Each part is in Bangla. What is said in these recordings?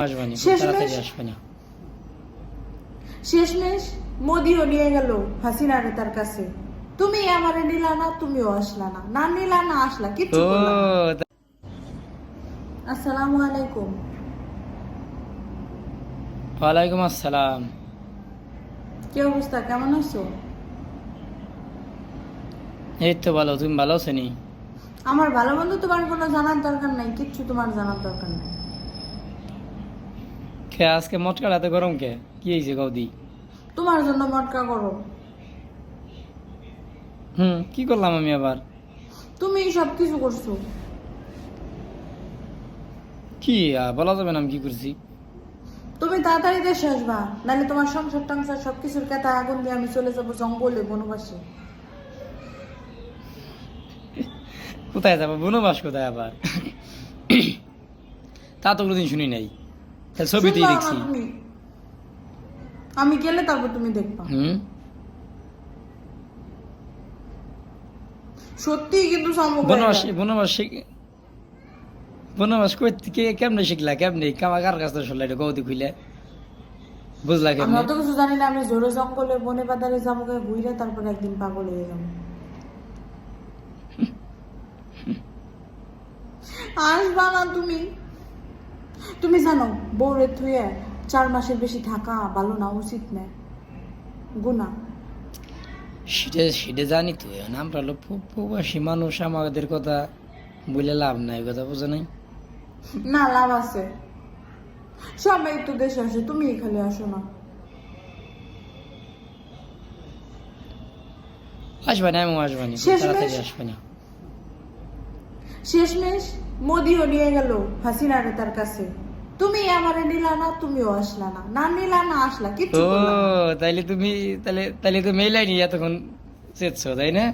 শেষমেশ- তাড়াতাড়ি আসবে শেষমেশ মোদিও নিয়ে গেল হাসিনারে তার কাছে। তুমি আমারে নিলা না তুমিও আসলা না। না নিলা না আসলা কিচ্ছু আসসালামু আলাইকুম। ওয়ালাইকুম আসসালাম। কি অবস্থা কেমন আছো? এই তো ভালো তুমি ভালো আছো নি? আমার ভালো বন্ধু তোমার কোনো জানার দরকার নাই কিচ্ছু তোমার জানার দরকার নাই। কে আজকে মটকা রাতে গরম কে কি হয়েছে গৌদি তোমার জন্য মটকা করো হুম কি করলাম আমি আবার? তুমি সব কিছু করছ। কি আহ, বলা যাবে না আমি কি করছি? তুমি তাড়াতাড়ি দেশে আসবা নাহলে তোমার সংসার টংসার সবকিছুর কেতা আগুন দিয়ে আমি চলে যাব জঙ্গলে বনবাসে। কোথায় যাব? বনবাস কোথায় আবার? তা তো কোনোদিন শুনি নাই। খালি ছবিতেই দেখছি আমি গেলে তারপর তুমি দেখবা। হুম? সত্যি কিন্তু সম্ভব বনবাস বনবাস বনবাস কই থেকে কেমনে শিখলা কেমনে? কামা কার কাছ থেকে শুনলা এটা গৌদি খুইলে বুঝলা কেমনে? অত কিছু জানি না আমি জোরে জঙ্গলে বনে বাদারে যাব ঘুরে তারপর একদিন পাগল হয়ে যাব। আসবা না তুমি। তুমি জানো বউরে থুয়ে চার মাসের বেশি থাকা ভালো না উচিত না। গুনা সেটা সেটা জানি তো আমরা হলো প্রবাসী মানুষ আমাদের কথা বলে লাভ নাই কথা বোঝা নাই? না লাভ আছে। সবাই তো দেশে আসে তুমি খালি আসো না। আসবে না এমন আসবে না শেষমেশ- না মোদিও নিয়ে গেল হাসিনারে তার কাছে। তুমি আমারে নিলা না তুমিও আসলা না। না নিলা না আসলা কিচ্ছু ও তাইলে তুমি তাইলে তাইলে তুমি এই লাইনি এতক্ষণ চেয়েছো তাই না?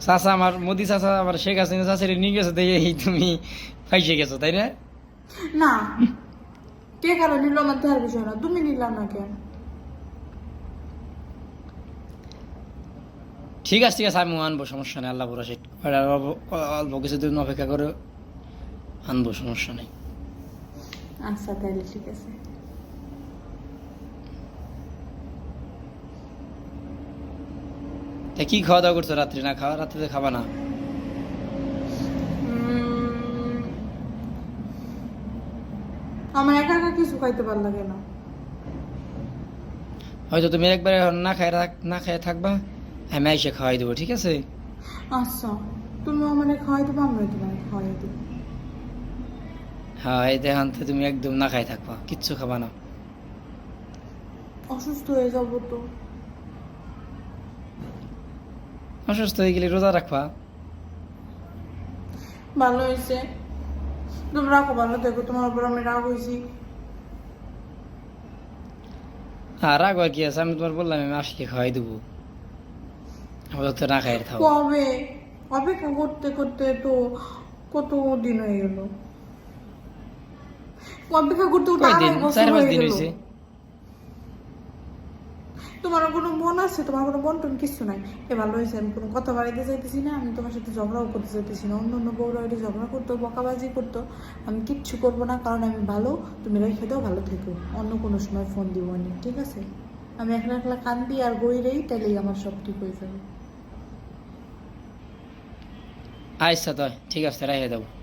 চাচা আমার মোদি চাচা আমার শেখ হাসিনা চাচারে নিয়ে গেছো তাই এই তুমি ফাইসে গেছো তাই না? না। কে কারও নিল আমার দেওয়ার বিষয় না। তুমি নিলা না কেন? ঠিক আছে ঠিক আছে আমি আনব সমস্যা নেই আল্লাহ আর অল্প- কিছুদিন অপেক্ষা করে আনব সমস্যা নেই। আচ্ছা তাহলে ঠিক আছে। তা কি খাওয়া দাওয়া করছ রাত্রে? না খাওয়া রাত্রে খাবা না? আমার একা একা কিছু খাইতে ভালো লাগে না। হয়তো তুমি একবারে না রাখ- না খাই থাকবা। আমি এসে খাওয়াই দেবো ঠিক আছে? আচ্ছা তুমি আমার খাওয়াই দেবো আমরা তোমার খাওয়াই দেবো। হ্যাঁ এই দেখান তো তুমি একদম না খাই থাকবা কিচ্ছু খাবা না। অসুস্থ হয়ে যাব তো। অসুস্থ হয়ে গেলে রোজা রাখবা? ভালো হয়েছে। তুমি রাখো ভালো থেকো তোমার উপর আমি রাগ হয়েছি। হ্যাঁ রাগ আর কি আছে? আমি তোমার বললাম আমি আসলে খাওয়াই দেবো। আপাতত তো না খাই থাকো কবে? অপেক্ষা করতে করতে তো কত দিন হয়ে গেল? অপেক্ষা করতে করতে আড়াই বছর হয়ে গেল। তোমার কোনো মন আছে? তোমার কোনো মন টন কিছু নাই? এ ভালো হয়েছে আমি কোনো কথা বাড়াইতে চাইতেছি না আমি তোমার সাথে ঝগড়াও করতে চাইতেছি না। অন্য অন্য বউরা ওইটা ঝগড়া করতো বকাবাজি করতো। আমি কিচ্ছু করব না কারণ আমি ভালো। তুমি রেখে দাও ভালো থেকো। অন্য কোনো সময় ফোন দিব ঠিক আছে? আমি একলা একলা কান্দি আর গইরেই তাইলেই আমার সব ঠিক হয়ে যাবে। আচ্ছা তো ঠিক আছে রাখে দাও